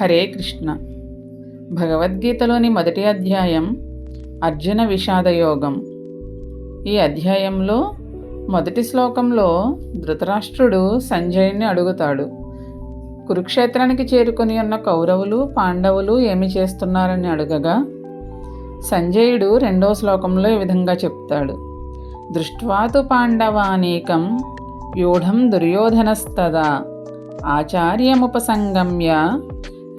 హరే కృష్ణ. భగవద్గీతలోని మొదటి అధ్యాయం అర్జున విషాదయోగం. ఈ అధ్యాయంలో మొదటి శ్లోకంలో ధృతరాష్ట్రుడు సంజయుని అడుగుతాడు. కురుక్షేత్రానికి చేరుకుని ఉన్న కౌరవులు పాండవులు ఏమి చేస్తున్నారని అడగగా సంజయుడు రెండో శ్లోకంలో ఈ విధంగా చెప్తాడు. దృష్ట్వాతు పాండవానేకం వ్యూఢం దుర్యోధనస్తదా ఆచార్యముపసంగమ్య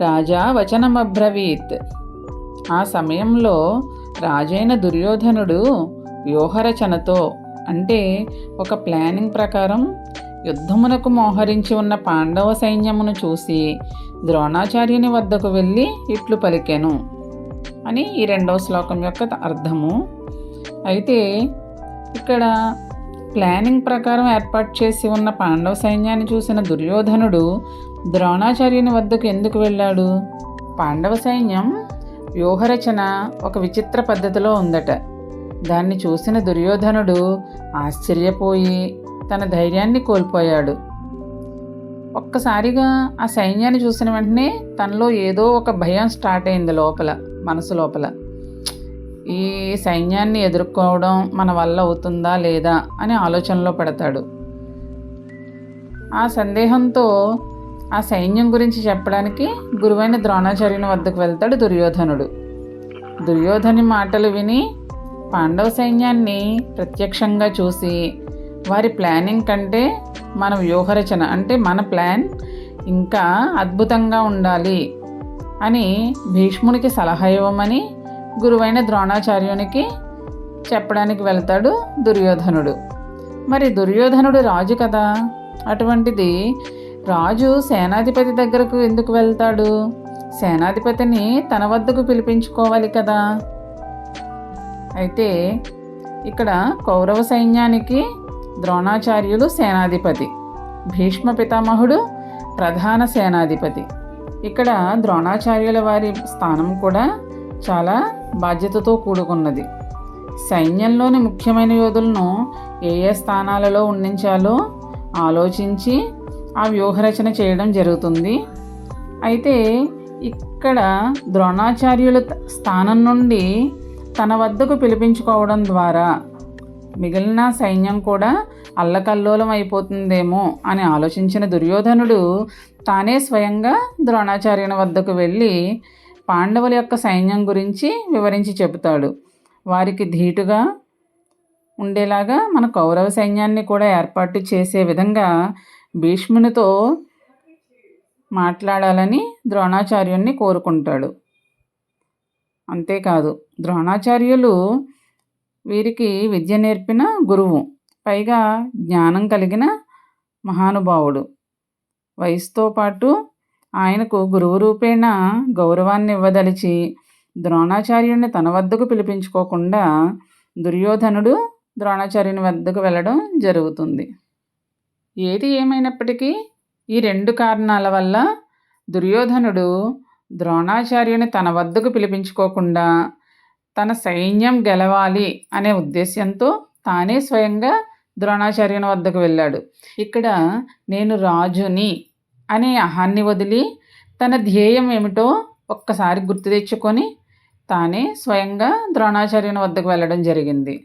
రాజా వచనమబ్రవీత్. ఆ సమయంలో రాజైన దుర్యోధనుడు వ్యూహరచనతో అంటే ఒక ప్లానింగ్ ప్రకారం యుద్ధమునకు మోహరించి ఉన్న పాండవ సైన్యమును చూసి ద్రోణాచార్యుని వద్దకు వెళ్ళి ఇట్లు పలికెను అని ఈ రెండవ శ్లోకం యొక్క అర్థము. అయితే ఇక్కడ ప్లానింగ్ ప్రకారం ఏర్పాటు చేసి ఉన్న పాండవ సైన్యాన్ని చూసిన దుర్యోధనుడు ద్రోణాచార్యుని వద్దకు ఎందుకు వెళ్ళాడు? పాండవ సైన్యం వ్యూహరచన ఒక విచిత్ర పద్ధతిలో ఉందట. దాన్ని చూసిన దుర్యోధనుడు ఆశ్చర్యపోయి తన ధైర్యాన్ని కోల్పోయాడు. ఒక్కసారిగా ఆ సైన్యాన్ని చూసిన వెంటనే తనలో ఏదో ఒక భయం స్టార్ట్ అయింది లోపల మనసు లోపల. ఈ సైన్యాన్ని ఎదుర్కోవడం మన వల్ల అవుతుందా లేదా అని ఆలోచనలో పెడతాడు. ఆ సందేహంతో ఆ సైన్యం గురించి చెప్పడానికి గురువైన ద్రోణాచార్యుని వద్దకు వెళ్తాడు దుర్యోధనుడు. దుర్యోధని మాటలు విని పాండవ సైన్యాన్ని ప్రత్యక్షంగా చూసి వారి ప్లానింగ్ కంటే మన వ్యూహరచన అంటే మన ప్లాన్ ఇంకా అద్భుతంగా ఉండాలి అని భీష్మునికి సలహా ఇవ్వమని గురువైన ద్రోణాచార్యునికి చెప్పడానికి వెళ్తాడు దుర్యోధనుడు. మరి దుర్యోధనుడు రాజు కదా? అటువంటిది రాజు సేనాధిపతి దగ్గరకు ఎందుకు వెళ్తాడు? సేనాధిపతిని తన వద్దకు పిలిపించుకోవాలి కదా? అయితే ఇక్కడ కౌరవ సైన్యానికి ద్రోణాచార్యులు సేనాధిపతి భీష్మ పితామహుడు ప్రధాన సేనాధిపతి. ఇక్కడ ద్రోణాచార్యుల వారి స్థానం కూడా చాలా బాధ్యతతో కూడుకున్నది. సైన్యంలోని ముఖ్యమైన యోధులను ఏ ఏ స్థానాలలో ఉండించాలో ఆలోచించి ఆ వ్యూహరచన చేయడం జరుగుతుంది. అయితే ఇక్కడ ద్రోణాచార్యుల స్థానం నుండి తన వద్దకు పిలిపించుకోవడం ద్వారా మిగిలిన సైన్యం కూడా అల్లకల్లోలం అయిపోతుందేమో అని ఆలోచించిన దుర్యోధనుడు తానే స్వయంగా ద్రోణాచార్యుని వద్దకు వెళ్ళి పాండవుల యొక్క సైన్యం గురించి వివరించి చెబుతాడు. వారికి ధీటుగా ఉండేలాగా మన కౌరవ సైన్యాన్ని కూడా ఏర్పాటు చేసే విధంగా భీష్మునితో మాట్లాడాలని ద్రోణాచార్యుణ్ణి కోరుకుంటాడు. అంతేకాదు ద్రోణాచార్యులు వీరికి విద్య నేర్పిన గురువు పైగా జ్ఞానం కలిగిన మహానుభావుడు. వయసుతో పాటు ఆయనకు గురువు రూపేణ గౌరవాన్ని ఇవ్వదలిచి ద్రోణాచార్యుడిని తన వద్దకు పిలిపించుకోకుండా దుర్యోధనుడు ద్రోణాచార్యుని వద్దకు వెళ్ళడం జరుగుతుంది. ఏది ఏమైనప్పటికీ ఈ రెండు కారణాల వల్ల దుర్యోధనుడు ద్రోణాచార్యుని తన వద్దకు పిలిపించుకోకుండా తన సైన్యం గెలవాలి అనే ఉద్దేశ్యంతో తానే స్వయంగా ద్రోణాచార్యుని వద్దకు వెళ్ళాడు. ఇక్కడ నేను రాజుని అనే అహాన్ని వదిలి తన ధ్యేయం ఏమిటో ఒక్కసారి గుర్తు తెచ్చుకొని తానే స్వయంగా ద్రోణాచార్యుని వద్దకు వెళ్ళడం జరిగింది.